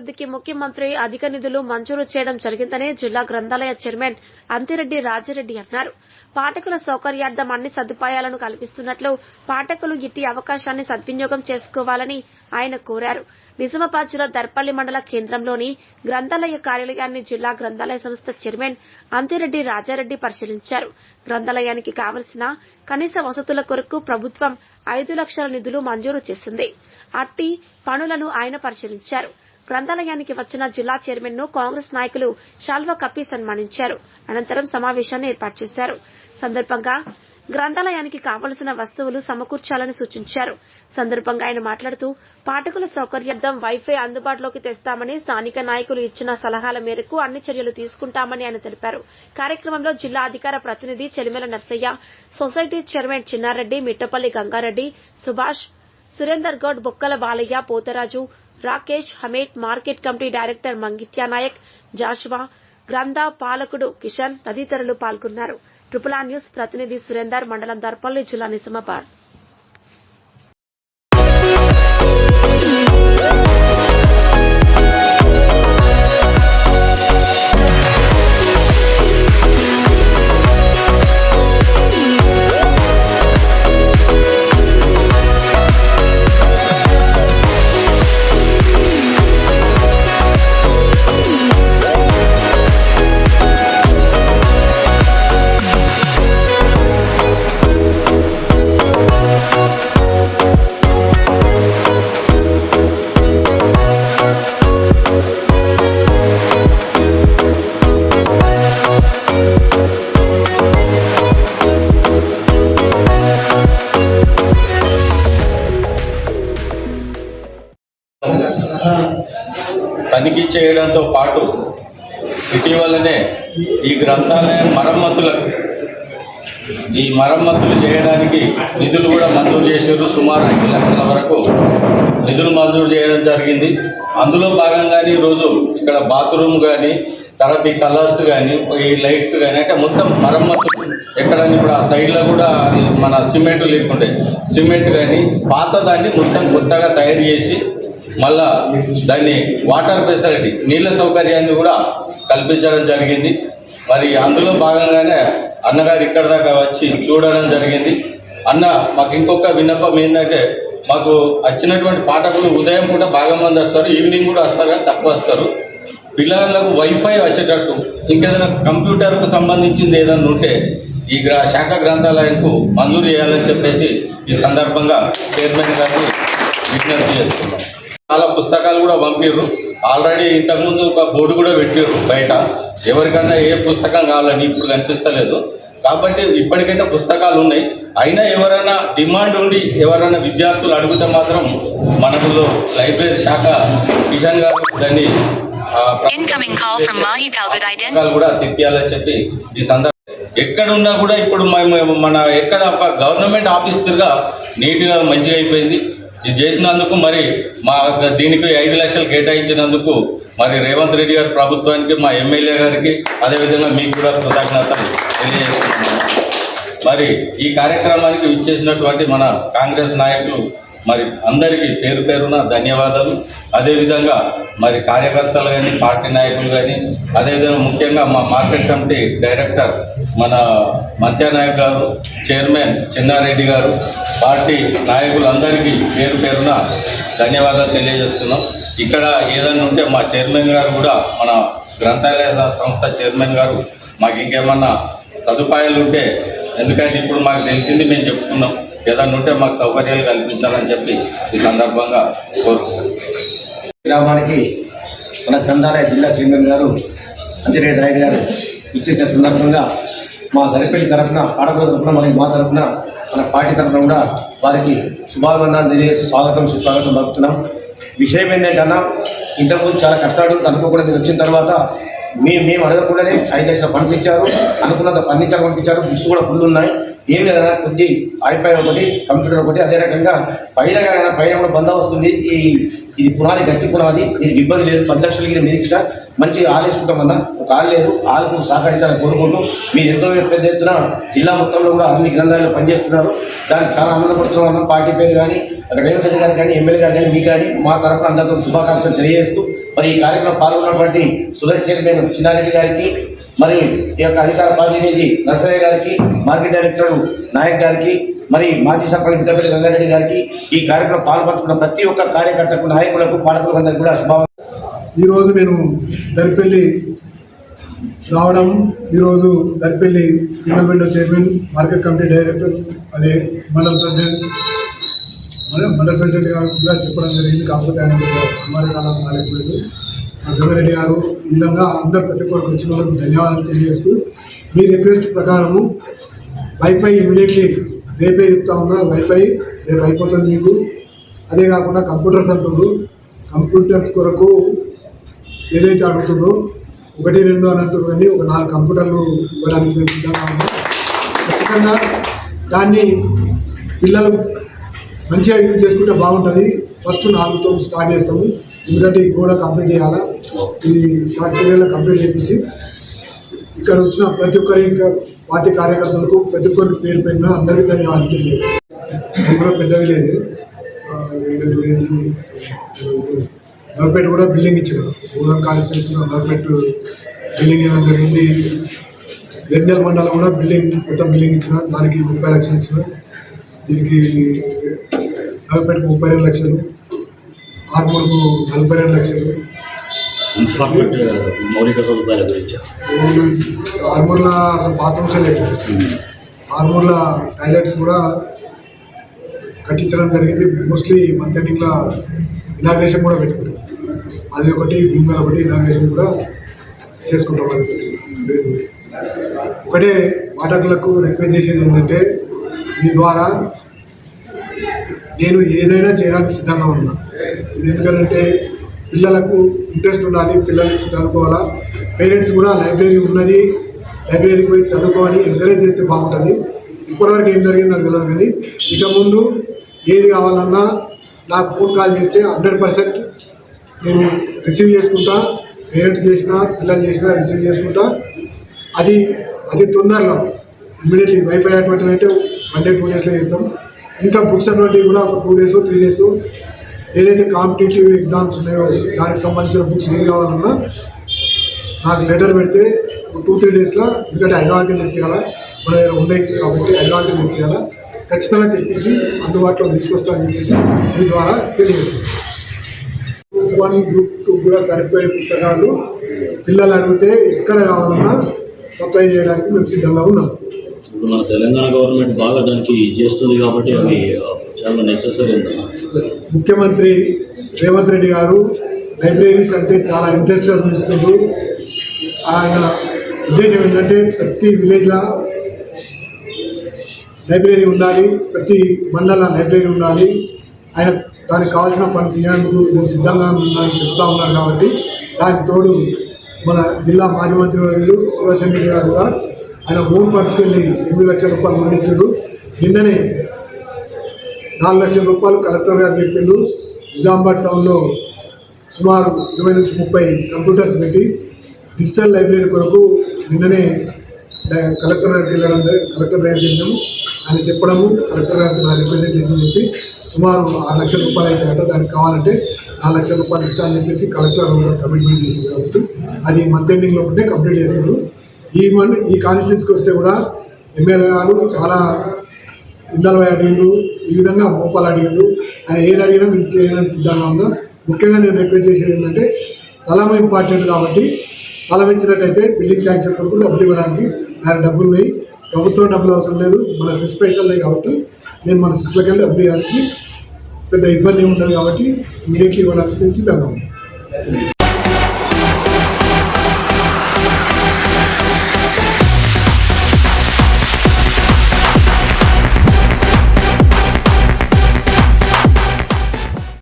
అభివృద్ధికి ముఖ్యమంత్రి అధిక నిధులు మంజూరు చేయడం జరిగిందని జిల్లా గ్రంథాలయ చైర్మన్ అంతిరెడ్డి రాజిరెడ్డి అన్నారు. పాఠకుల సౌకర్యార్థం అన్ని సదుపాయాలను కల్పిస్తున్నట్లు పాఠకులు ఇట్టి అవకాశాన్ని సద్వినియోగం చేసుకోవాలని ఆయన కోరారు. నిజామాబాద్ జిల్లా దర్పల్లి మండల కేంద్రంలోని గ్రంథాలయ కార్యాలయాన్ని జిల్లా గ్రంథాలయ సంస్థ చైర్మన్ అంతిరెడ్డి రాజారెడ్డి పరిశీలించారు. గ్రంథాలయానికి కావలసిన కనీస వసతుల కొరకు ప్రభుత్వం ఐదు లక్షల నిధులు మంజూరు చేసింది. అట్టి పనులను ఆయన పరిశీలించారు. గ్రంథాలయానికి వచ్చిన జిల్లా చైర్మన్ను కాంగ్రెస్ నాయకులు శాల్వా కప్పి సన్మానించారు. అనంతరం సమావేశాన్ని ఏర్పాటు చేశారు. సందర్భంగా గ్రంథాలయానికి కావలసిన వస్తువులు సమకూర్చాలని సూచించారు. సందర్భంగా ఆయన మాట్లాడుతూ పాఠకుల సౌకర్యార్థం వైఫై అందుబాటులోకి తెస్తామని స్థానిక నాయకులు ఇచ్చిన సలహాల మేరకు అన్ని చర్యలు తీసుకుంటామని ఆయన తెలిపారు. కార్యక్రమంలో జిల్లా అధికార ప్రతినిధి Chelimela Narsaiah society chairman Chinnareddy Mittapalli Gangareddy Subhash Surender Goud Bokkala Balaiah Potharaju Rakesh హమేట్ market committee director Mangitya Naik Joshua గ్రంథ పాలకుడు కిషన్ తదితరులు పాల్గొన్నారు. ట్రిపుల్ ఆర్ న్యూస్ ప్రతినిధి సురేందర్ మండలం దర్పల్లి జిల్లా నిజామాబాద్. తనిఖీ చేయడంతో పాటు ఇటీవలనే ఈ గ్రంథాలయం మరమ్మతులకు ఈ మరమ్మతులు చేయడానికి నిధులు కూడా మంజూరు చేశారు. సుమారు ఐదు లక్షల వరకు నిధులు మంజూరు చేయడం జరిగింది. అందులో భాగంగానే ఈరోజు ఇక్కడ బాత్రూమ్ కానీ తర్వాత ఈ కలర్స్ కానీ ఈ లైట్స్ కానీ అంటే మొత్తం మరమ్మతులు ఎక్కడ ఇప్పుడు ఆ సైడ్లో కూడా అది మన సిమెంట్ లేకుండే సిమెంట్ కానీ పాత దాన్ని మొత్తం కొత్తగా తయారు చేసి మళ్ళా దాన్ని వాటర్ ఫెసిలిటీ నీళ్ళ సౌకర్యాన్ని కూడా కల్పించడం జరిగింది. మరి అందులో భాగంగానే అన్నగారు ఇక్కడ దాకా వచ్చి చూడడం జరిగింది. అన్న మాకు ఇంకొక విన్నపం ఏంటంటే మాకు వచ్చినటువంటి పాఠకులు ఉదయం కూడా బాగా మంది వస్తారు ఈవినింగ్ కూడా వస్తారు కానీ తక్కువ వస్తారు. పిల్లలకు వైఫై వచ్చేటట్టు ఇంకేదైనా కంప్యూటర్కు సంబంధించింది ఏదైనా ఉంటే ఈ గ్రా శాఖ గ్రంథాలయంకు మంజూరు చేయాలని చెప్పేసి ఈ సందర్భంగా చైర్మన్ గారిని విజ్ఞప్తి చేస్తున్నాం. చాలా పుస్తకాలు కూడా పంపిర్రు. ఆల్రెడీ ఇంతకుముందు ఒక బోర్డు కూడా పెట్టారు బయట. ఎవరికన్నా ఏ పుస్తకం కావాలని ఇప్పుడు కనిపిస్తలేదు. కాబట్టి ఇప్పటికైతే పుస్తకాలు ఉన్నాయి. అయినా ఎవరైనా డిమాండ్ ఉండి ఎవరైనా విద్యార్థులు అడిగితే మాత్రం మనకు లైబ్రరీ శాఖ కిషన్ గారు దాన్ని. పుస్తకాలు కూడా తెప్పియాలని చెప్పి ఈ సందర్భం. ఎక్కడున్నా కూడా ఇప్పుడు మేము మన ఎక్కడ ఒక గవర్నమెంట్ ఆఫీసర్గా నీట్గా మంచిగా అయిపోయింది. ఇది చేసినందుకు మరి మా దీనికి ఐదు లక్షలు కేటాయించినందుకు మరి రేవంత్ రెడ్డి గారి ప్రభుత్వానికి మా ఎమ్మెల్యే గారికి అదేవిధంగా మీకు కూడా కృతజ్ఞతలు తెలియజేస్తున్నాను. మరి ఈ కార్యక్రమానికి విచ్చేసినటువంటి మన కాంగ్రెస్ నాయకులు మరి అందరికీ పేరు పేరున ధన్యవాదాలు. అదేవిధంగా మరి కార్యకర్తలు కానీ పార్టీ నాయకులు కానీ అదేవిధంగా ముఖ్యంగా మా మార్కెట్ కమిటీ డైరెక్టర్ మన మంత్యానాయక్ గారు చైర్మన్ చిన్నారెడ్డి గారు పార్టీ నాయకులందరికీ పేరు పేరున ధన్యవాదాలు తెలియజేస్తున్నాం. ఇక్కడ ఏదైనా ఉంటే మా చైర్మన్ గారు కూడా మన గ్రంథాలయ సంస్థ చైర్మన్ గారు మాకు ఇంకేమన్నా సదుపాయాలు ఉంటే ఎందుకంటే ఇప్పుడు మాకు తెలిసింది మేము చెప్పుకున్నాం ఏదన్నా ఉంటే మాకు సౌకర్యాలు కల్పించాలని చెప్పి ఈ సందర్భంగా కోరుకుంటున్నాం. గ్రామానికి మన గ్రంథాలయ జిల్లా చైర్మన్ గారు అంజనేయ నాయుడు గారు ఇచ్చేసిన సందర్భంగా మా దరిపల్లి తరఫున ఆడపిల్ల తరఫున మరియు మా తరఫున మన పార్టీ తరఫున కూడా వారికి శుభాభివందనాలు తెలియజేసి స్వాగతం సుస్వాగతం పలుకుతున్నాం. విషయం ఏంటంటే ఇంతకుముందు చాలా కష్టాలు అనుకోకుండా మీరు వచ్చిన తర్వాత మేము మేము అడగకుండానే ఐదు లక్షల ఫండ్స్ ఇచ్చారు అనుకున్నంత ఫర్నిచర్ పంపించారు బుక్స్ కూడా ఫుల్ ఉన్నాయి. ఏం లేదన్నా కొద్ది ఐపై ఒకటి కంప్యూటర్ ఒకటి అదే రకంగా పైన కానీ పైన కూడా బంద వస్తుంది. ఈ ఇది పునాది గట్టి పునాది. దీనికి ఇబ్బంది లేదు. పది లక్షలకి ఇది మీరు మంచి ఆలు ఒక ఆలు లేదు. ఆలకు సహకరించాలని కోరుకుంటూ మీరు ఎంతో పెద్ద ఎత్తున జిల్లా మొత్తంలో కూడా అన్ని గ్రంథాలు పనిచేస్తున్నారు. దానికి చాలా ఆనందపడుతున్నాం అన్న. పార్టీ పేరు కానీ అక్కడ రేవంత్ రెడ్డి గారు కానీ ఎమ్మెల్యే గారు కానీ మీ కానీ మా తరఫున అందరితో శుభాకాంక్షలు తెలియజేస్తూ మరి ఈ కార్యక్రమం పాల్గొన్నటువంటి సుదర్శన్ చైర్మన్ చిన్నారెడ్డి గారికి మరి ఈ యొక్క అధికార ప్రతినిధి నర్సయ్య గారికి మార్కెట్ డైరెక్టర్ నాయక్ గారికి మరి మాజీ సర్పంచ్ ఇంటర్పల్లి గంగారెడ్డి గారికి ఈ కార్యక్రమం పాల్పంచుకున్న ప్రతి ఒక్క కార్యకర్తకు నాయకులకు పాలకులకు అందరికీ కూడా శుభావం ఈరోజు నేను దరిపల్లి రావడం ఈరోజు Daripalli single window chairman market committee director అదే మండల ప్రెసిడెంట్ మండల ప్రెసిడెంట్ గారు కూడా చెప్పడం జరిగింది కాకపోతే ఆయన కుమారకాలం కాలం రాలేదు గారు ఈ విధంగా అందరు ప్రతి ఒక్కరికి వచ్చిన వాళ్ళకి ధన్యవాదాలు తెలియజేస్తూ మీ రిక్వెస్ట్ ప్రకారము వైఫై ఇమీడియట్లీ రేపే చెప్తా ఉన్నా వైఫై రేపు అయిపోతుంది మీకు. అదే కాకుండా కంప్యూటర్స్ అంటుండ్రు కంప్యూటర్స్ కొరకు ఏదైతే అడుగుతుందో ఒకటి రెండు అని అంటున్నారు కానీ ఒక నాలుగు కంప్యూటర్లు ఇవ్వడానికి మేము సిద్ధంగా ఉన్నాం. ఖచ్చితంగా దాన్ని పిల్లలు మంచిగా యూజ్ చేసుకుంటే బాగుంటుంది. ఫస్ట్ నాలుగుతో స్టార్ట్ చేస్తాము. ఎందుకంటే ఇది కూడా కంప్లీట్ చేయాలా? ఇది షార్ట్ పీరియడ్లో కంప్లీట్ చేయించి ఇక్కడ వచ్చిన ప్రతి ఒక్కరి ఇంకా పార్టీ కార్యకర్తలకు ప్రతి ఒక్కరికి పేరు పెట్టిన అందరికీ ధన్యవాదాలు ఇది కూడా పెద్ద విలేజ్ ఆ, ఏడు విలేజ్లు, నవపేట కూడా బిల్డింగ్ ఇచ్చిన రూరల్ కాన్స్టిట్యూన్సీ నవపేట బిల్డింగ్ ఇవ్వడం జరిగింది. వెంజల్ మండలం కూడా బిల్డింగ్ కొత్త బిల్డింగ్ ఇచ్చిన దానికి ముప్పై లక్షలు ఇచ్చిన దీనికి నవపేటకు ముప్పై రెండు లక్షలు. ఆర్మూర్కు నలభై రెండు లక్షలు. మున్సిపాలిటీ మౌలిక సదుపాయాల గురించి. ఆర్మూర్లో అసలు బాత్రూమ్స్ ఆర్మూర్లో టాయిలెట్స్ కూడా కట్టించడం జరిగింది. మోస్ట్లీ మంత్ ఎండింగ్లో ఇనాగ్రేషన్ కూడా పెట్టుకుంటాం అది ఒకటి భీమల ఒకటి ఇనాగ్రేషన్ కూడా చేసుకుంటాం అది ఒకటి. పాఠకులకు రిక్వెస్ట్ చేసేది ఏంటంటే మీ ద్వారా నేను ఏదైనా చేయడానికి సిద్ధంగా ఉన్నా. ఇది ఎందుకంటే పిల్లలకు ఇంట్రెస్ట్ ఉండాలి పిల్లలు చదువుకోవాలా. పేరెంట్స్ కూడా లైబ్రరీ ఉన్నది. లైబ్రరీకి పోయి చదువుకోవాలి ఎంకరేజ్ చేస్తే బాగుంటుంది. ఇప్పటివరకు ఏం జరిగింది నాకు తెలియదు కానీ ఇక ముందు ఏది కావాలన్నా నాకు ఫోన్ కాల్ చేస్తే హండ్రెడ్ పర్సెంట్ నేను రిసీవ్ చేసుకుంటా. పేరెంట్స్ చేసినా పిల్లలు చేసినా రిసీవ్ చేసుకుంటా. అది అది తొందరలో ఇమ్మీడియట్లీ వైఫై అటువంటిది అయితే వన్ డే టూ డేస్లో ఇస్తాం ఇంకా బుక్స్ అటువంటివి కూడా ఒక టూ డేస్ త్రీ డేస్ ఏదైతే కాంపిటేటివ్ ఎగ్జామ్స్ ఉన్నాయో దానికి సంబంధించిన బుక్స్ ఏం కావాలన్నా నాకు లెటర్ పెడితే టూ త్రీ డేస్లో ఎందుకంటే హైదరాబాద్కి తెప్పించాలా మన దగ్గర ఉన్నాయి కాబట్టి హైదరాబాద్కి తెప్పించాలా ఖచ్చితంగా తెప్పించి అందుబాటులో తీసుకొస్తామని చెప్పేసి మీ ద్వారా తెలియజేస్తాం గ్రూప్ వన్ గ్రూప్ టూ కూడా సరిపోయే పుస్తకాలు పిల్లలు అడిగితే ఎక్కడ కావాలన్నా సప్లై చేయడానికి మేము సిద్ధంగా ఉన్నాం. ఇప్పుడు మన తెలంగాణ గవర్నమెంట్ బాగా దానికి చేస్తుంది కాబట్టి అవి చాలా నెససరీ ఉంటుంది ముఖ్యమంత్రి రేవంత్ రెడ్డి గారు లైబ్రరీస్ అంటే చాలా ఇంట్రెస్ట్గా చూస్తున్నారు ఆయన ఉద్దేశం ఏంటంటే ప్రతి విలేజ్లో లైబ్రరీ ఉండాలి ప్రతి మండల లైబ్రరీ ఉండాలి. ఆయన దానికి కావాల్సిన పని చేయడానికి నేను సిద్ధంగా ఉన్నాను చెప్తా ఉన్నారు కాబట్టి దానికి తోడు మన జిల్లా మాజీ మంత్రి వర్యులు సురేషన్ రెడ్డి గారు కూడా ఆయన ఓన్ ఫండ్స్కి వెళ్ళి ఎనిమిది లక్షల రూపాయలు పండించాడు నిన్ననే నాలుగు లక్షల రూపాయలు కలెక్టర్ గారు చెప్పిండు. నిజామాబాద్ టౌన్లో సుమారు ఇరవై నుంచి ముప్పై కంప్యూటర్స్ పెట్టి డిజిటల్ లైబ్రరీ కొరకు నిన్ననే కలెక్టర్ గారికి వెళ్ళడం కలెక్టర్ దగ్గరికి వెళ్ళాము ఆయన చెప్పడము కలెక్టర్ గారికి నా రిప్రజెంటేషన్ చెప్పి సుమారు ఆరు లక్షల రూపాయలు అయితే అట దానికి కావాలంటే నాలుగు లక్షల రూపాయలు ఇస్తా అని చెప్పేసి కలెక్టర్ కమిట్మెంట్ చేసింది కాబట్టి అది మంత్ ఎండింగ్ ఉంటే కంప్లీట్ చేస్తున్నారు ఈ మన ఈ కాన్స్టిట్యూన్స్కి వస్తే కూడా ఎమ్మెల్యే గారు చాలా ఇందలు అడిగిండు ఈ విధంగా మోపాలు అడిగిండు ఆయన ఏది అడిగినా మేము చేయడానికి సిద్ధంగా ఉందాం ముఖ్యంగా నేను రిక్వెస్ట్ చేసేది ఏంటంటే స్థలం ఇంపార్టెంట్ కాబట్టి స్థలం ఇచ్చినట్టయితే బిల్డింగ్ శాంక్షన్ కొరకు డబ్బులు ఇవ్వడానికి ఆయన డబ్బులు ఉన్నాయి ప్రభుత్వం డబ్బులు అవసరం లేదు. మన సిస్ పైసలు ఉన్నాయి కాబట్టి నేను మన సిస్లకి వెళ్ళి డబ్బులు ఇవ్వడానికి పెద్ద ఇబ్బంది ఉండదు కాబట్టి ఇమీడియట్లీ ఇవ్వడానికి సిద్ధంగా ఉంది